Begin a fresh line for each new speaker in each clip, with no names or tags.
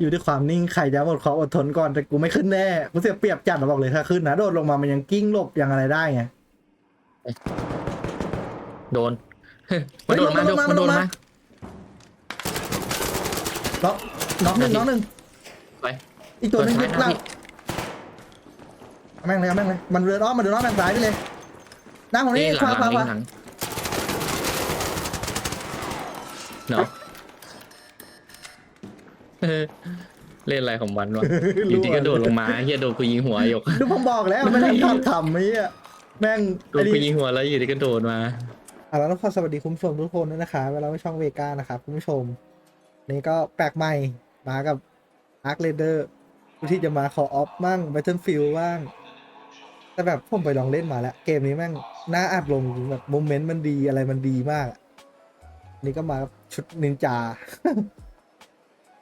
อยู่ที่ความนิ่งใครจะหมดความอดทนก่อนแต่กูไม่ขึ้นแน่กูเสียเปรียบจัดเราบอกเลยถ้าขึ้นนะโดดลงมามันยังกิ้งหลบยังอะไรได้ไง
โดนมันโดนมา
เฮ้ย
โดน
มั
มันน
โด
โด
น
น
มา
มา
น็อกน็อกหนึ่งน็อกหนึ่ง
ไป
อีกตัวหนึง
ตัว
ยึด
ท้าย
หลัง
นะ
เอาแม่งเลยเอาแม่งเลยมันเดินอ้อมมันเดินอ้อมแม่งซ้ายไปเลยหน้าผมนี่
นี่ห
ข
ลั
วางข
หลั
วางขวา
หลังเนาะ เออเล่นอะไรของมันวะอยู่ดีก็โดดลงมาเฮียโดนกูยิงหัวหยก
ดูผมบอกแล้วไม่ได้ทำทำไอ้เหี้ยแม่ง
โด
ไอ้
นกู
นี่
ยิงหัวแล้วอยู่ดีก็โดดมา
อะแล้วก็สวัสดีคุณผู้ชมทุกคนด้วยนะคะเวลาไปช่องเวกานะครับคุณผู้ชม นี่ก็แปลกใหม่มากับอาร์คเรเดอร์ที่จะมาขอออฟมั่ง Battlefield บ้างแต่แบบผมไปลองเล่นมาแล้ว เกมนี้แม่งน่าอัดลงจริงแบบโมเมนต์มันดีอะไรมันดีมากอะนี่ก็มาชุดนินจา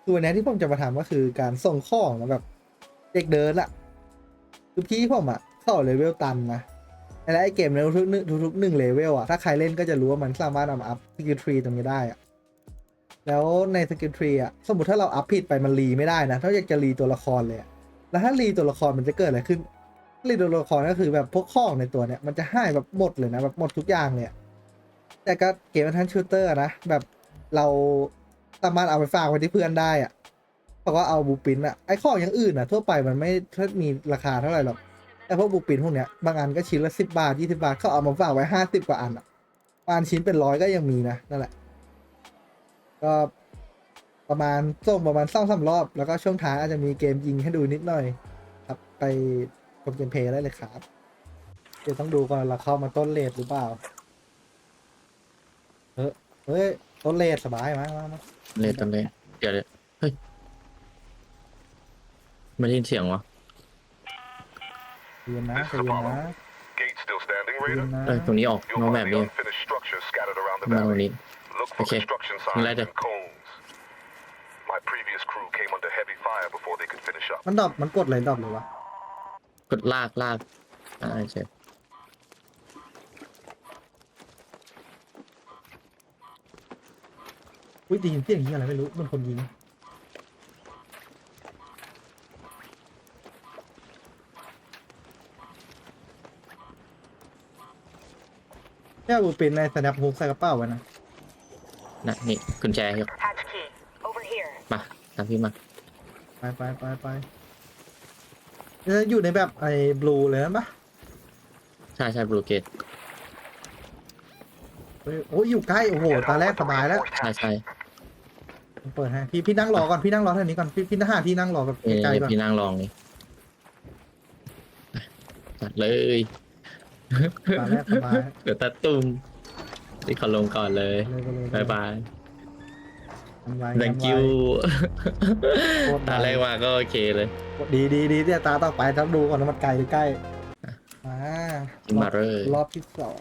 คือวันนี้ที่ผมจะมาทำก็คือการส่งของนแบบ เด็กเดินอะคือพี่ผมอะเข้าเลเวลตันนะและไอเกมในทุกๆหนึ่งทุกๆหนึ่งเลเวลอะถ้าใครเล่นก็จะรู้ว่ามันสามารถเอามาอัพสกิลทรีตรงนี้ได้อะแล้วในสกิลทรีอะสมมติถ้าเราอัพผิดไปมันรีไม่ได้นะ ถ้าอยากจะรีตัวละครเลยแล้วถ้ารีตัวละครมันจะเกิดอะไรขึ้นรีตัวละครก็คือแบบพวกข้องในตัวเนี้ยมันจะหายแบบหมดเลยนะแบบหมดทุกอย่างเลยแต่ก็เกมทันชูเตอร์นะแบบเรา สามารถเอาไปฝากไว้ที่เพื่อนได้อะเขาก็เอาบูปินอะไอ้ข้องอย่างอื่นอะทั่วไปมันไม่ถ้ามีราคาเท่าไหร่หรอกแต่พวกบูปินพวกเนี้ยบางอันก็ชิ้นละสิบบาทยี่สิบาทเขาเอามาฝากไว้ห้าสิบกว่าอันอะบางอันชิ้นเป็นร้อยก็ยังมีนะนั่นแหละ ก็ประมาณส่งประมาณสองสารอบแล้วก็ช่วงท้ายอาจจะมีเกมยิงให้ดูนิดหน่อย ครับไปชมเกมเพลย์ได้เลยครับเดี๋ยวต้องดูก่อนเราเข้ามาต้นเลทหรือเปล่าเออเฮ้ยต้นเลทสบายมากมามา
เล่นตอนเล่นเดี๋ยวเดี๋ยวเฮ้ยไม่ได้ยินเสียงวะ
เรียนนะ
This
ใจ
is
เย็น
Apollo.
นะ
Gate still standing,
ใจเย็น
Raider?
นะ
เอ้ยตรงนี้ออก
You'll
นอกแบ
find
บ
the
นี้
unfinished structure scattered around the
มาตรง
valley.
นี้
Look for
Okay.
construction
Right
signs
there.
and cones. My previous crew came under heavy fire before they could finish up.
มันดรอปมันกดอะไรดรอปเลยวะ
กดลากลากอ่าใช่
อุ้ยไดีนเสียงยิงอะไรไม่รู้มันคนยิงแค่บูเป็นในสแนปฮุกใส่กระเป๋าไว้นะ
นะนี่กุญแจยก
Hatch key. Over here.
มาตามพี่มา
ไปไปไปไปจะอยู่ในแบบไอ้บลูเลยนะปะ
ใช่ใช่บลูเกต
เฮ้ยโอ้ยอยู่ใกล้โอ้โหตาแรกสบายแล้ว
ใช่ใช่
ผมเปิดให้พี่พี่นั่งรอก่อนพี่นั่งรอเท่านี้ก่อนพี่พี่ทหารที่นั่งรอแบบ
นี่
ไกลๆก่อน
พี่นั่งลองนี่จัดเลย
ตาแรกสบาย
เดี๋ยวตัดตุ้มที่เขาลงก่อนเลย
เลยก็เลย
บายบาย
ทำไว้
thank
ทำไว้
you
โคตร
ตาแรกมาก็โอเคเลย
ดีดีดีเนี่ยตาต่อไปต้องดูก่อนว่ามันไกลหรือใกล้มา
จิ้มมาเลย
รอบที่สอง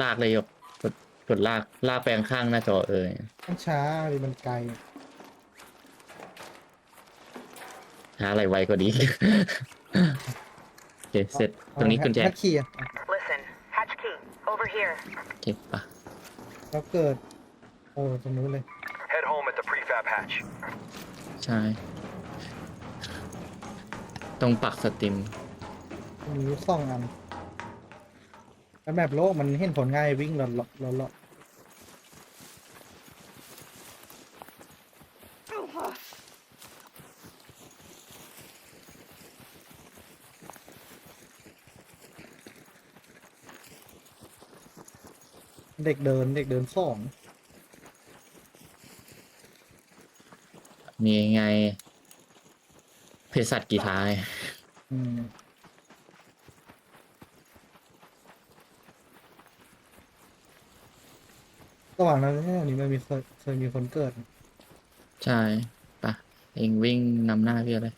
ลากเลยยกกดกดลากลากแปลงข้างหน้าจอเอ่ย
มันช้าหรือมันไกล
หาอะไรไวกว่านี้ โอเคเสร็จตรงนี้กุญแจ
นักขี่อะ
Listen. Hatch key. Over here.
โอเคปะ
แล้วเกิด โอ้ตรงนู้นเลย
Head home at the prefab hatch.
ใช่ ตรงปักสตรีม
มีอยู่สองอัน แล้วแบบโลกมันเห็นผลง่ายวิ่งหลอดหลอดหลอดหลอดเด็กเดินเด็กเดินสอง
นี่ไงเภสัชกีทาย
อืม ระหว่างนั้นที่นี้มันมีเคยเคยมีคนเกิด
ใช่ปะเองวิ่งนำหน้าพี่อะไร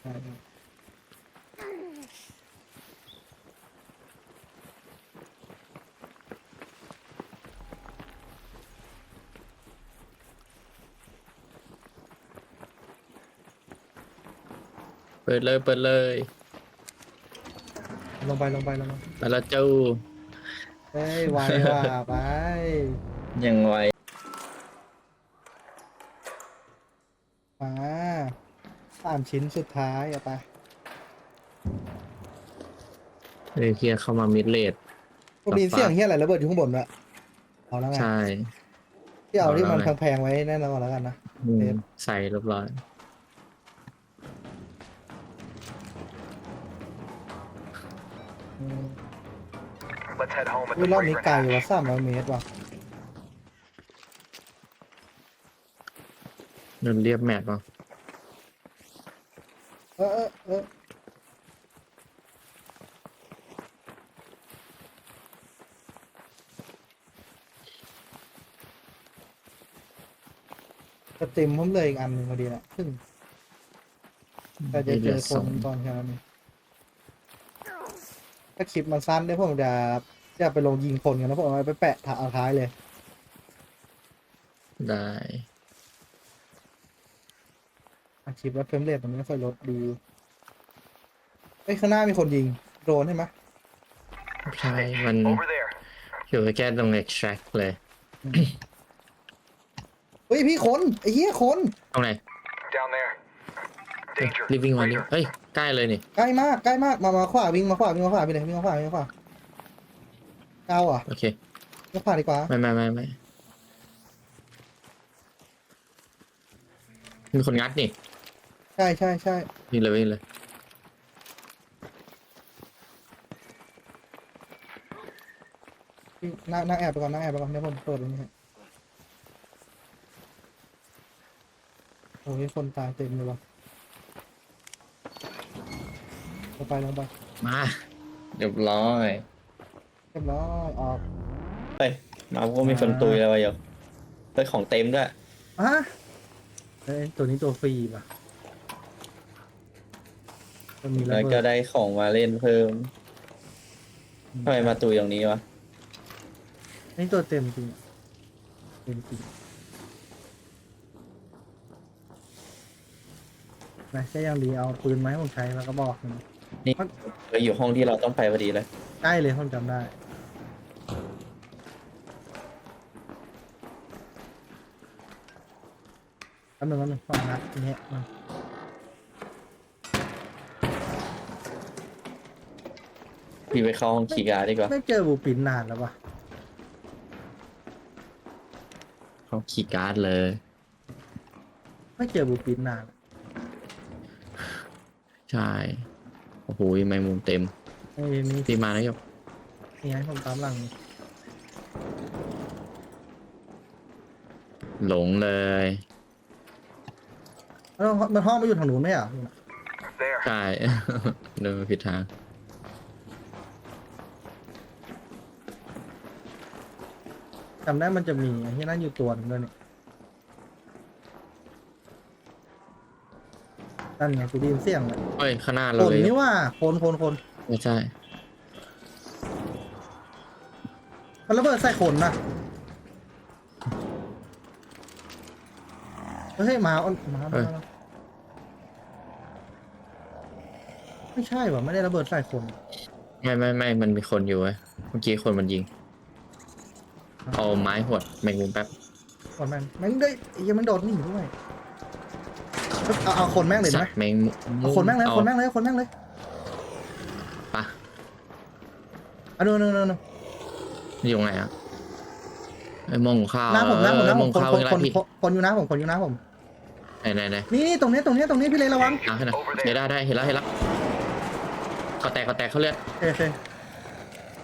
ใช่ครับ
เปิดเลยเปิดเลย
ลงไปลงไปลงไป
ไปแล้วเจ้า
เฮ้ยไวว่ะไป
ยังไว
มาสามชิ้นสุดท้ายเอาไป
เฮ้ยเฮียเข้ามามิดเลด
ผมได้ยินเสียงเฮียอะไรระเบิดอยู่ข้างบนละเอาแล้วไง
ใช่
ที่เอาที่มัน
เอาแล้วไง
แพงๆไว้แน่นอนแล้วกันนะ
อืม
เทป
ใส่เรียบร้อย
อืม
Let's head home at
อุ้
the
ยรอบนี้
Braver
ไกล
Hatch.
ว่ะสามร้อยเมตรว่ะ
เดินเรียบแมทป่ะ
เออเออเออสตรีมผมเลยอีกอันหนึ่งพอดีนะซึ่งแต่จะเจอคนตอนเช้านี้ถ้าคลิปมันสั้นได้ผมจะจะไปลงยิงคนกันแล้วผมเอาไปแปะถ่ายเอาท้ายเลย
ได้
อาคลิปแล้วเฟรมเรทมันไม่ค่อยลดดูเอ้ยข้างหน้ามีคนยิงโดรนใช่ไหม
ใช่มัน
Over there.
อยู่แค่ตรง extract เลย
เฮ้ยพี่คนไอ้เหี้ยคน
ตรงไหน
Down there.
เอ้ย
Danger.
รีบวิ่งมาดิ
Raider.
เอ้ย ใกล้เลยนี่
ใกล้มากใกล้มากมามาขวาวิ่งมาขวาวิ่งมาขวาไปเลยวิ่งมาขวาวิ่งมาขวาเอาอะ
โอเค
วิ่งมาขวาดีกว่า
ไม่ไม่ไม่ไม่มีคนงัดนี่
ใช่ใช่ใช่
วิ่งเลยวิ่งเลย
วิ่งนั่งนั่งแอบไปก่อนนั่งแอบไปก่อนเดี๋ยวผมเปิดตรงนี้ให้โอ้ยคนตายเต็มเลยว่ะลงไปลงไป
มาเรียบร้อย
เรียบร้อยออก
เฮ้ยมาก็มีคนตุยแล้ววะโยเฮ้ยของเต็มด้วย
อะเอ้ยตัวนี้ตัวฟรีป่ะ มันมีระ
แล้ว
เบิ
ก็
ด
ได้ของมาเล่นเพิ่มทำไมมาตุยตรงนี้วะ
นี่ตัวเต็มจริงอะเต็มจริงนะใช่ยังดีเอาปืนมาให้ผมใช้แล้วก็บอกหนึ่ง
นี่เราอยู่ห้องที่เราต้องไปพอดีเลย
ใกล้เลยผมจำได้แป๊บนึงแป๊บนึงฟังนะทีเนี้ยมัน
พี่ไปเข้าห้องคีย์การ์ดดีกว่า
ไม่เจอบูปินนานแล้วปะ
เขาขี่การ์ดเลย
ไม่เจอบูปินนาน
ใช่ โอ้โหแมงมุมเต็ม
ไอ้ยมี
พี่มาแล้วยก
นี่ไงผมตามหลัง
หลงเลย
เอ้ามันห้องมาอยู่ทางนู้นไหมอะ
There.
ใช่ เดินมาผิดทาง
จำได้มันจะมีไอ้ที่นั่นอยู่ตัวหนึงด้วยเนี่ยนั่นไงกูได้ยินเสียงเลย
เฮ้ยข้างหน้า
ค
เล
น
ย
นี่ว่าคนคนคน
ไม่ใช่
มันระเบิดใส่คนนะเฮ้ยหมาเอาหมา
เอ้
มายไม่ใช่ว่ะไม่ได้ระเบิดใส่คน
ไม่ไม่ไม่มันมีคนอยู่เว้ยเมื่อกี้คนมันยิง เอาไม้หวดแมงมุมแป๊บ
ก่อนแม่งแม่งได้ไอ้ยังมันโดดหนีด้วยเอาเอาคนแม่งเลย
สั
ได้ไหม
ตว์แมงมุม
เอาคนแม่งเลย
อา
คนแม่งเลยคนแม่งเลย
ปะ
อะดูดูดูดู
นี่อยู่ไหนอะไอ้มองข้าว
หน้าผมหน้าผมหน้า
เออ
ผม
มอง
คน
ข้าว
คน
อะไร
คน
พี่
คนคนอยู่หน้าผมคนอยู่หน้าผม
ไหนไหนไหน
นี่นี่ตรงนี้ตรงนี้ตรงนี้พี่เลยระวัง
อะให้หน่อยเดี๋ยวได้ได้เห็นแล้วเห็นแล้วก็แตกก็แตกเขาเลือด
โอเคโอเค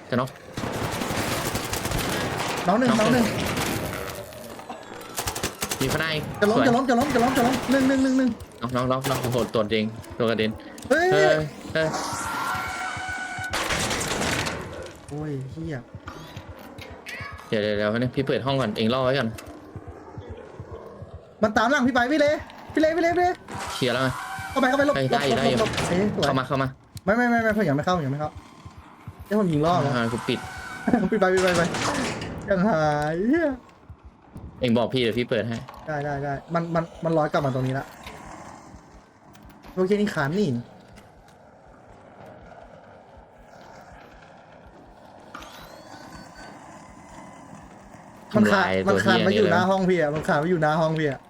จะน็อก
น้องหนึ่ง
น้
น้
อ
องง
ห
ห
นึ่
นึ่
ง
ง
มีข้างใน
จะล้ม
สวย
จะล้มจะล้มจะล้มจะล้มจะล้มหนึ่งหนึ่งหนึ่งหนึ่ง
น้องน้องน้องน้องโอ้โหตัวจริงตัวกระเด็น
เฮ้ย
เฮ้ยเฮ้ย
โอ้ยเฮีย
เดี๋ยวเดี๋ยวเดี๋ยวนี่พี่เปิดห้องก่อนเองรอไว้ก่อน
มันตามหลังพี่ไปพี่เลยพี่เลยพี่เลยพี่เลย
เคลียร์แล้วไง
เข้าไปเข้าไปหลบ
ได้
หลบ
ได้
หลบ
ได้อยู่
หลบเอ้ยสวย
เข้ามาเข้ามา
ไม่ไม่ไม่ไม่ผมยังไม่เข้ายังไม่เข้าเดี๋ยวผมยิงล่อแล้ว
อ่ากูปิด
พี่ไปพี่ไปไปังหายเหี้
องบอกพี่เดี๋ยวพี่เปิดให้
ได้ได้ได้มันมันมันลอยกลับมาตรงนี้ละโอเคนี่ขานนี่ มันขาดมันขาดมาอยู่หน้าห้องพี่อะมันขาดมาอยู่หน้าห้องพี่อะ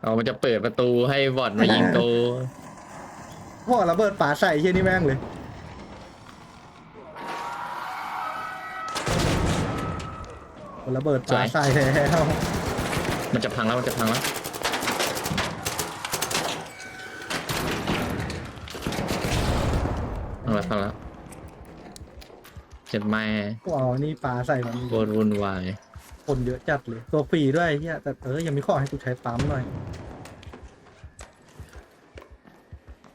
เอามันจะเปิดประตูให้บอดมายิงตัว
พวกระเบิดป่าใส่เฮียนี่แม่งเลย ระเบิดป่าใส่แล้ว
มันจะพังแล้วมันจะพังแล้วพังแล้วพังแล้วเจ็บแม่
ว้าวนี่ป่าใส่มัน
โคตรวุ่นวาย
คนเยอะจัดเลยตัวฟรีด้วยเฮียแต่เออยังมีข้อให้กูใช้ปั๊มหน่อย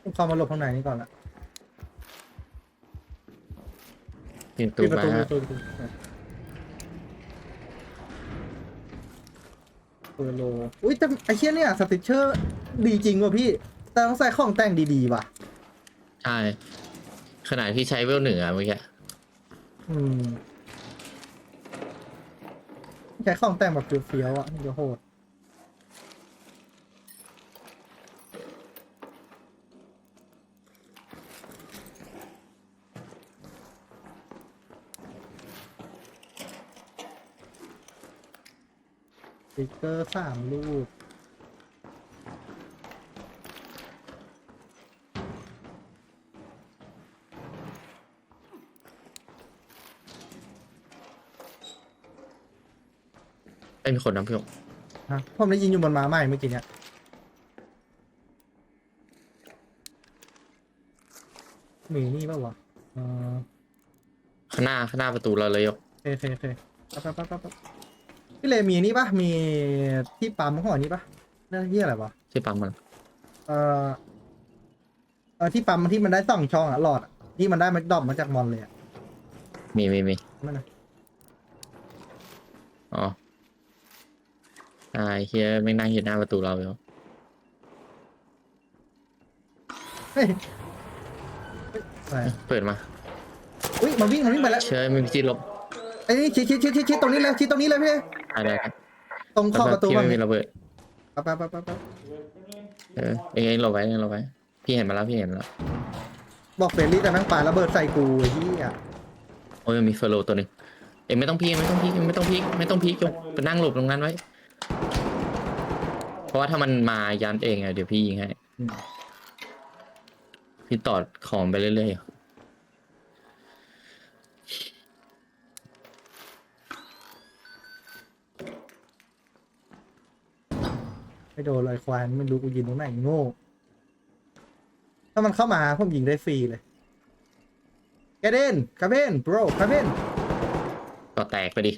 ต้องเข้ามาหลบข้างในนี่ก่อนละ
ปิด
ปิด
ตู
ประตู
มา
ปิดประตู ปิดประตูเออโลอุ้ยแต่ไอเชี่ยเนี่ยสติชเชอร์ดีจริงว่ะพี่ แต่ต้องใส่ของแต่งดีๆว่ะ
ใช่ ขนาดที่ใช้เวลหนึ่งอะเมื่อกี้
อืมใช้ของแต่งแบบเฟี้ยวๆอะมันจะโหด ติ๊กเกอร์สามลูก
ไม่มีคนนะพี่หยก
ฮะผมได้ยินอยู่บนม้าใหม่เมื่อกี้เนี่ยมีนี่ป่าวะเออ
ข้างหน้าข้างหน้าประตูเราเลยหยก
โอเคโอเคโอเคปั๊บปั๊บปั๊บปั๊บ พี่เลมีนี่ปะมีที่ปั๊มของอันนี้ปะนั่นที่อะไรวะ
ที่ปั๊มมัน
เออเออที่ปั๊มที่มันได้สองช่องอะหลอดอะที่มันได้มันดรอปมาจากมอนเลยอะ
มีมีมี
นั่นนะ
อ๋อไอ้เฮียไม่งนั่งอยู่หน้าประตูเราอยู่
เฮ้ยเฮ้ยอะไร
เปิดมา
อุ้ยมันวิ่งมันวิ่งไปแล้ว
เชื่อไม่มีที่หลบ
ไอ้นี่ชิดชิดชิดชิดชิดตรงนี้เลยชิดตรงนี้เลยพี่
อะไรกัน
ตรงขอบประตู
ที่
มัน
ไม่มีระเบิด
ปั๊บปั๊บปั๊บปั๊บปั๊บ
เออเองเองหลบไว้เองหลบไว้ พี่เห็นมาแล้วพี่เห็นมาแล้ว
บอกเฟรนลี่แต่แม่งปาระเบิดใส่กูไอ้ที่อะ
โอ้ยมันมีเฟอร์โลตัวหนึ่งเองไม่ต้องพีกไม่ต้องพีกไม่ต้องพีกไม่ต้องพีกจงไปนั่งหลบตรงนั้นไว้ เพราะว่าถ้ามันมายันเองอะเดี๋ยวพี่ยิงให้พี่ตอดของไปเรื่อยๆ
ไม่โดนเลยควายไม่รู้กูยิงตรงไหนโง่ ถ้ามันเข้ามาผมยิงได้ฟรีเลยแกเดนคาเบนบรคาเบน
ก็แตกไปดิ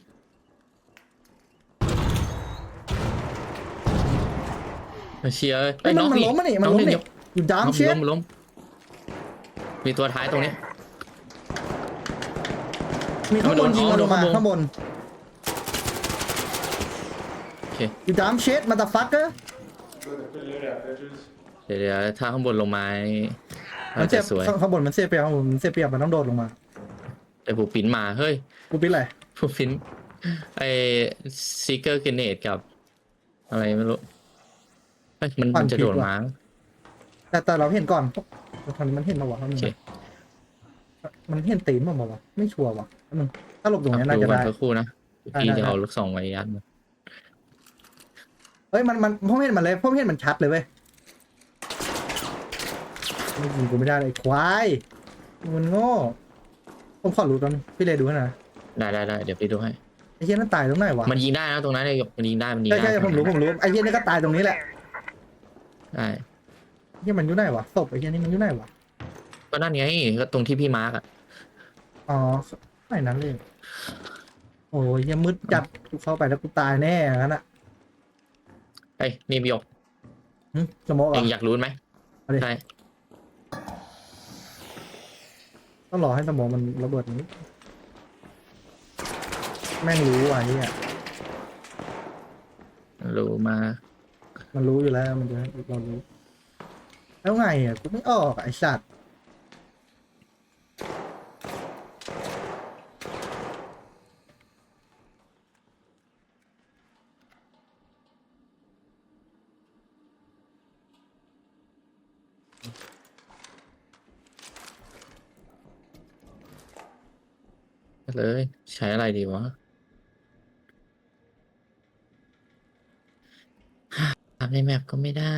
เชียร์
ไอ้ยมันมันล้มมานี่มันล้ม
นี่
นี่อยู่ดาม
ล้ม
เชีย
ล้มล้มมีตัวท้ายตรงนี้
มีข้างบน
เอา
ยิงมา
โด
ล
น
งมา
ข้างบน
ข้างบน
โอ เค
อยู่ดามเชดมาตาฟักเกอร์
เดี๋ยวเดี๋ยวถ้าข้างบนลงมา
มั
น่าน
เสี
จะ
ยบ
สวย
ข้างบนมันเสียเปรียบข้างบนมันเสียเปรียบมันต้องโดดลงมา
แต่ผู้ปิ้นมา เฮ้ย
กูปิดอะไร
ผู้ปิ้นไอซีเกอร์เกเนตกับ อะไรไม่รู้เฮ้ยมันมันจะโดดมา
แต่แต่เราเห็นก่อนตอนนี้มันเห็นมาวะ
โอเค
มันเห็นตีนมาวะไม่ชัวร์วะนึงถ้าหลบตรงนี้น่า
ดู
จะ
มัน
ได้
สักครู่นะ
ได้
พี่
ได้
จะเอาลูกซองไว้ยัดมัน
เฮ้ยมันมันผมเห็นมันเลยผมเห็นมันชัดเลยเว้ยไม่ยิงกูไม่ได้เลยไอ้ควายมันโง่ผมขอรู้ตอนงพี่เลยดูให้หนะ
ได้ได้ได้เดี๋ยวพี่ดูให้
ไอ้เหี้ยนั่นตายตรงไหนวะ
มันยิงได้นะตรงนั้นเลยมันยิงได้มันยิง
ใช่
ได้
ใช่ผมรู้ผมรู้ไอ้เหี้ยนี่ก็ตายตรงนี้แหละ
ได้
เหี้ยมันอยู่ไหนวะศพไอ้เหี้ยนี่มันอยู่ไหนวะ
ก็นั่นไงก็ตรงที่พี่มาร์กอะ
อ๋อไหนนั้นเลยโอ้ยเหี้ยมืดจัดกูเข้าไปแล้วกูตายแน่งั้นอะ
เอ้ยนี่พี่หยก
หึสมอง
เอ
อะ
งอยากรู้ไหม
เอาดิ
ใช่
ต้องรอให้สมองมันระเบิดนี้ แม่งรู้ว่ะเหี้ย
รู้มา
มันรู้อยู่แล้วมันจะให้เรารู้แล้วไงอะกูไม่ออกอะไอ้สัตว์
เลย ใช้อะไรดีวะทำในแมปก็ไม่ได้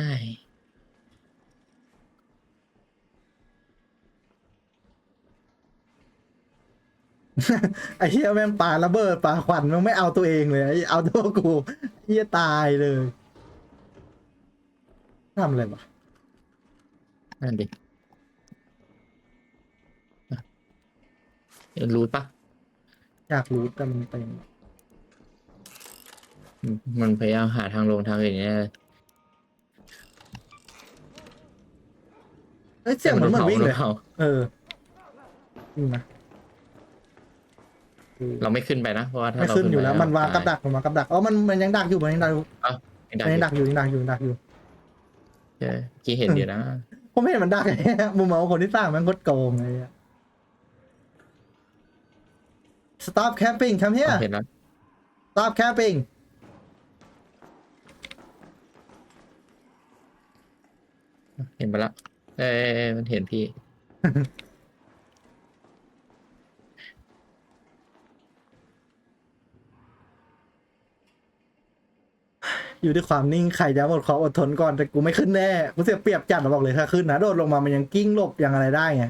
ไอ้เหี้ยแม่งปาระเบิดปาขวัญมันไม่เอาตัวเองเลย เอาตัวกูเหี้ยตายเลยทำอะไรวะ
นั่นดิรู้ปะ
อยากรู้แต่มันเป็น
อืมมันพยายามหาทางลงทางอื่นเนี่ย
เอ้ยเสียงเหมือนเหมือนวิ่งเลย
เผา
เออจริงนะคือ
เราไม่ขึ้นไปนะเพราะว่าถ้า
ไม่
เรา
ขึ้นอยู่แล้ว
ไป
มันวางกับดักมันวางกับดักอ๋อมันมันยังดักอยู่มันยังดักอยู่
ไม่ได้
มันยังดักอยู่ยังดักอยู่ยังดักอยู่
เออกี่เห็นอยู่นะ
ผมไม่เห็นมันดักเลยมุมมองคนที่สร้างแมันโคตรโกงเลยอะ stop camping come here
เห็นแล้ว
stop camping
เห็นไปแล้วเอ้ยมันเห็นพี่
อยู่ด้วยความนิ่งใครจะหมดความอดทนก่อนแต่กูไม่ขึ้นแน่กูเสียเปรียบจัดอะบอกเลยถ้าขึ้นนะโดดลงมามันยังกิ้งหลบยังอะไรได้ไง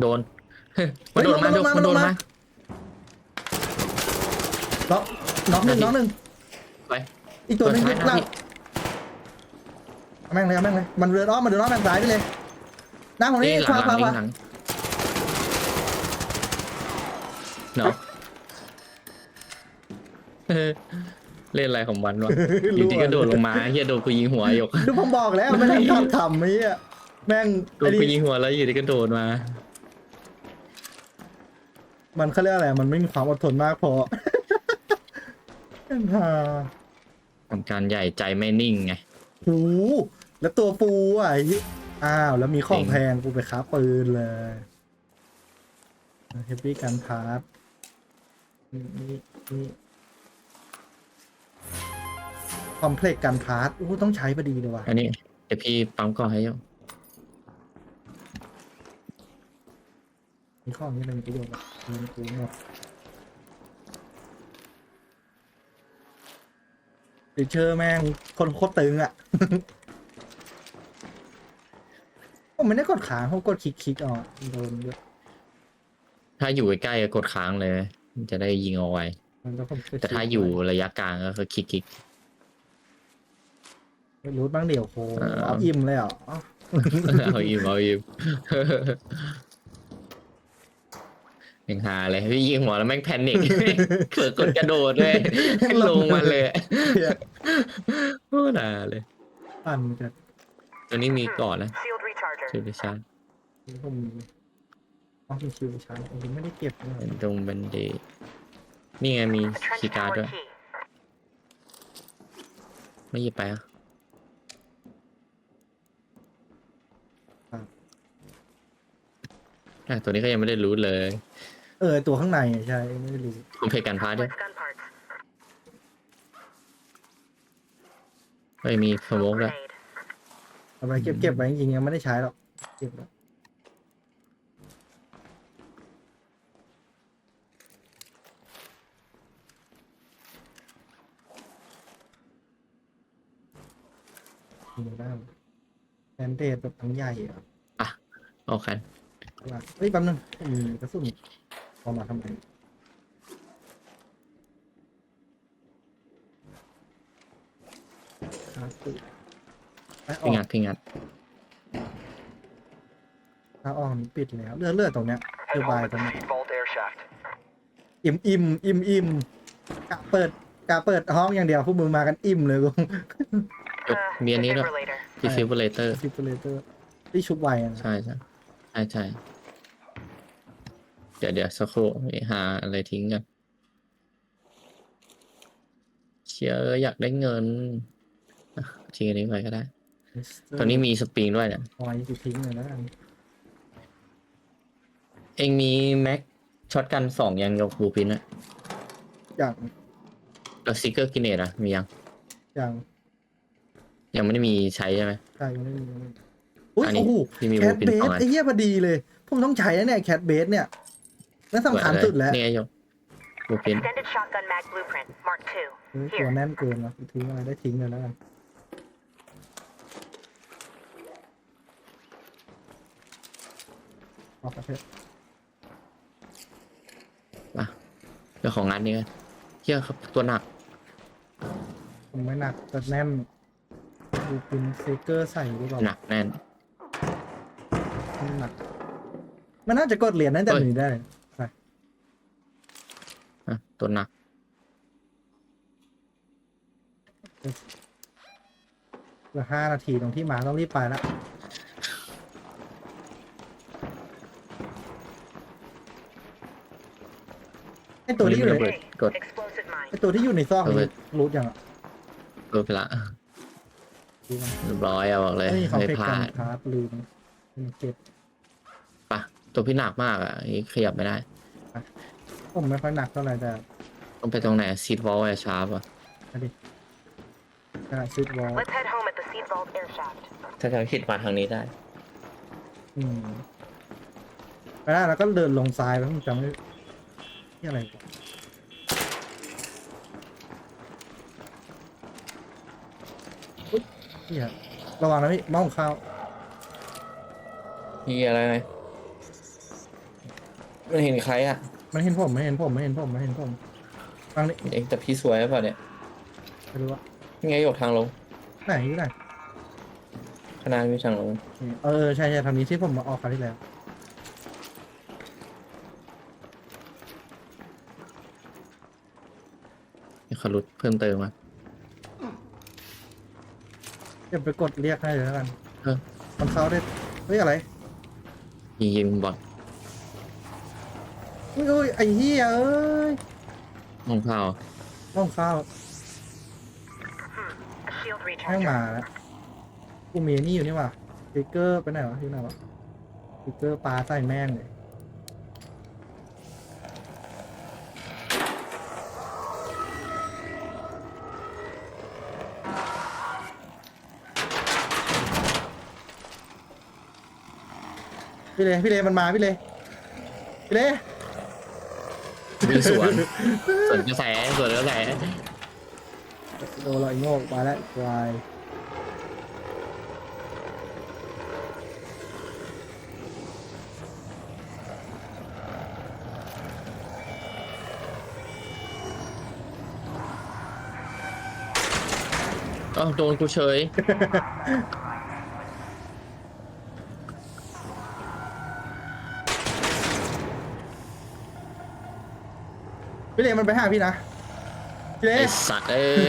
โดน
เฮ้
มัน
ย
โดนมา
ลงมา
มันโดน
ลงมา
มา
น็อกน็อกหนึ่งน็อกหนึ่ง
ไป
อีกตัวหนึง
เปิ
ยึ
ด
ด
ท้าย
หลัง
นะ
เอาแม่งเลยเอาแม่งเลยมันเดินอ้อมมันเดินอ้อมแม่งซ้ายไปเลยนั่งตรงนี้
นี่ห
ข
ลั
วางข
หลั
วางขวา
หลังเนาะเออเล่นอะไรของมันวะอยู่ดีก็โดดลงมาเฮียโดนกูยิงหัวหยก
ดูผมบอกแล้วไม่ได้ทอดคำไอ้เหี้ยแม่ง
โด
ไอ้
นกูยิ
นี่
งหัวแล้วอยู่ดีก็โดดมา
มันเขาเรียกอะไร มันไม่มีความอดทนมากพอเป็นฮา
ทำการใหญ่ใจไม่นิ่งไง
หูแล้วตัวฟูอะไอ้เหี้ยอ้าว แล้วมีของ
จริง
แพงกูไปค้าปืนเลยเฮฟวี่กันพาร์ทนี่นี่นี่คอมเพล็กกันพาร์ทอู้ต้องใช้พอดีเลยว่ะ
อันนี้เดี๋ยวพี่ปั๊มก่อนให้โยก
มีข้อนี้เป็นประโยชน์ อะเงินกูหมดดิเชอร์แม่งคนโคตรตึงอะ ผมไม่ได้กดขาเขากดคลิกคลิกๆเอ๋อโดนเยอะ
ถ้าอยู่ใกล้ๆก็กดค้างเลยมันจะได้ยิงเอาไว้
มันก็ผม
แต่ถ้าอยู่ระยะกลางก็คือคลิกคลิก
ไม่รู้บ้างเดี๋ยวโค
เออ
เอาอิ่มเลยเหรอ
เอายิมเอายิม ยังหาเลยพี่ยิงหัวแล้วแม่งแพนิคเกิดกดกระโดดเลยลงมาเลยโอ้ด่าเลย
ปั่นจะ
ตัวนี้มีก่อนนะ
Sealed recharger.
คือไปชาร์จ
ผมเอาคิวคิวใช้ผมไม่ได้เก็บเลย
เป็นตรงบันเดนี่ไงมี
A trench
คีย์การ์ด
tower
ด้วย
key.
ไม่หยิบไปอะอะตัวนี้ก็ยังไม่ได้รู้เลย
เออตัวข้างในอะใช่ไม่ได้รู้
คุณเพจการพาร์ทด้วย
Complex gun parts.
เฮ้ยมีสโมก
Smoke
ด้วย
grenade.
เอาไปเก็บเก็บไว้จริงๆยังไม่ได้ใช้หรอกเก็บแล้วดูได้แอนเดดแบบทั้งใหญ่อะ
โอเค
ว่าเฮ้ยแป๊บนึงมีกระสุน เอามาทำไมครับไปอ
พี่
อก
งัดพี่งัด
ถ้าออกมันปิดแล้วเลือดเลือดตรงเนี้ย
Head
Goodbye,
home at the
Thomas.
seed vault air shaft.
อิ่มอิ่มอิ่มอิ่มกะเปิดกะเปิดห้องอย่างเดียวพวกมึงมากันอิ่มเลยกู
เอ้ย
Uh,
มีอันนี้ด้วย
defibrillator.
ที่ฟิบเลเตอร์
ฟิบเลเตอร์ที่ชุบไวอะนะ
ใช่ใช่ใช่ใช่เดี๋ยวเดี๋ยวสักครู่หาอะไรทิ้งกันเชียร์อยากได้เงินอะทิ้งอันนี้ไปก็ได้ ตอนนี้มีสปริงด้วยเนี่ย
ปล่อยจะทิ้งเลยแล้วกัน
เองมีแม็กช็อตกันสองยังกับบูปินอะ
อย่าง
แล้วซิกเกอร์กินเนตอะมียัง
อย่าง
ยังไม่ได้มีใช้ใช่ไหม
ใช่ยังไม่มีอุ้ย
อันนี้
โอ้โห
ที่มี
แค
บู
ท
ปิน
เบ
สอง
ส
อัน
ไอ้เหี้ยพอดีเลย ผมต้องใช้แล้วเนี่ยแคทเบสเนี่ย และสำคัญสุดแล้ว
นี่ไงโยบูปิน
Extended shotgun mag blueprint. Mark 2.
เออตัวแน่นเกินวะทิ้งอะไรได้ทิ้งเลยแล้วกันออกประเทศ
มาเรื่องของงานนี้กันเฮียครับตัวหนัก
ผมไม่หนักแต่แน่นดูเป็นเซเกอร์ใส่ดีกว่า
หนักแน่น
ไม่หนัก มันน่าจะกดเหรียญนั่นแต่
เฮ้ย
หนีได้ไป
อะ ตัวหนัก
เหลือห้านาทีตรงที่มาต้องรีบไปละไอตัวที่อยู่ใน
ระเบิด
Hey,
กด
explosive mine.
ไอตัวที่อยู่ในซอก
ระเบิ
นี่
ด
รู้ยังอะ
เออไปละ
รู้ยัง
เรียบร้อยเอาบอกเลย
ไม่มีคอม
ไม่
เพล็ก
พ
กั
ลานด
พาร์ทลืมลืมเก็บ
ปะตัวพี่หนักมากอะนี่ขยับไม่ได้
ผมไม่ค่อยหนักเท่าไหร่แต่
ต้องไปตรงไหนซีดวอลไอชาร์ปอะ
อันนี้ขนาดซิดวอล
Let's head home at the seed vault air shaft.
ถ้าจะคิดมาทางนี้ได้
อืมไปได้แล้วก็เดินลงซ้ายไปผมจำไม่ที่อะไรวะอุ๊ยเหี้ยระวังนะพี่มองข้าว
มีอะไรไหมมันเห็นใครอะ
มันเห็นผมไม่เห็นผมไม่เห็นผมไม่เห็นผม ฟังนี่
เองแต่พี่สวยหรือเปล่าเนี่ย
ไม่รู้ว่า
ยังไงหยกทางลง
ไหนอยู่ไหน
ขางหนาดมีทางลง
นี่เออใช่ใช่ทางนี้ที่ผมมาออกคราวที่แล้ว
มีขลุดเพิ่มเติมมา
เดี๋ยวไปกดเรียกให้เลยแล้วกัน
เออ
มันเข้าได้เฮ้ยอะไร
ยิงยิงบอด
อุ้ยอุ้ยไอ้เหี้ยเอ้ย
ห้องข้าว
มองข้าว
A shield
แม่ง
recharger.
มาแล้วกูมีนี่อยู่นี่ว่ะสติ๊กเกอร์ไปไหนวะที่ไหนวะสติ๊กเกอร์ปลาใส่แม่งเลยพี่เล พี่เล มันมา พี่เล พี่เล
มีสวนสวนกระแสสวนกระแส
โดนเราไอ้โง่มาแล้ววาย
เอ้าโดนกูเฉย
เลมันไปหาพี่นะพี่เล
ไอสัตว์เอ้ย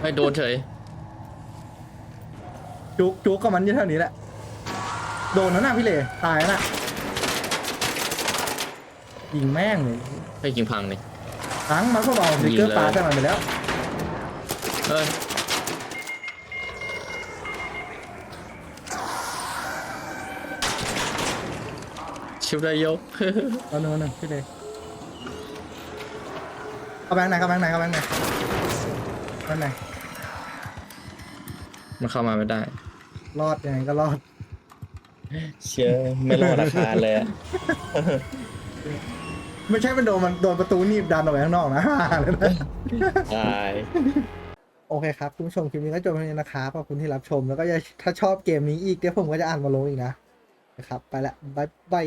ไม่โดนเฉย
จุกจุกกับมันอยู่แถวนี้แหละ โดนแล้วนะพี่เลตายแล้วนะยิงแม่งเลย
ไม่ยิงพังเลย
ทั้งมันก็บอกสติ๊กเกอร์
ยิงเลย
ปลาใส่มันไปแล้ว
เอ้ยชิบได้ยก
เอาหนึ่งเอาหนึ่งพี่เล เอาแบงค์ไหนเอาแบงค์ไหนเอาแบงค์ไหนแบงค์ไหน
มันเข้ามาไม่ได้
รอดยังไงก็รอด
เชื่อไม่รอดราคาเลยอะ
ไม่ใช่เป็นโดนมันโดนประตูหนีบดันออกไปข้างนอกนะ เลยนะ
ตาย
โอเคครับคุณผู้ชมคลิปนี้ก็จบเพียงเท่านี้นะครับขอบคุณที่รับชมแล้วก็อย่าถ้าชอบเกมนี้อีกเดี๋ยวผมก็จะอ่านมาลงอีกนะนะครับ ไปละบายบาย